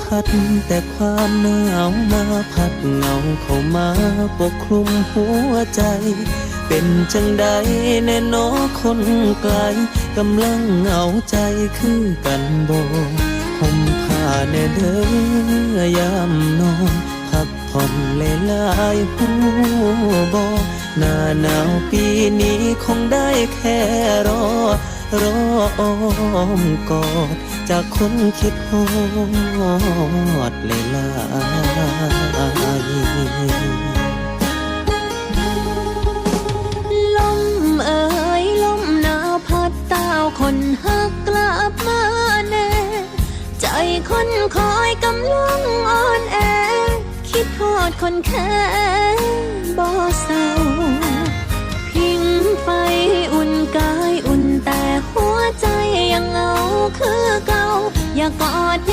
พัดแต่ความหนาวมาพัดเงาเข้ามาปกคลุมหัวใจ เป็นจังใดแน่นอคนไกลกำลังเหงาใจคือกันบ่ห่มผ้าแน่เด้อยามนอนพักผ่อนเลลายๆหูบ่หน้าหนาวปีนี้คงได้แค่รอรออ้อมกอด จากคนคิดฮอดเลยลายลมเอ่ยลมหนาวพัดต้าวคนหักกลับมาแน่ ใจคนคอยกำลังอ่อนแอ คิดทอดคนแค่ ก่า อย่ากอดอย่า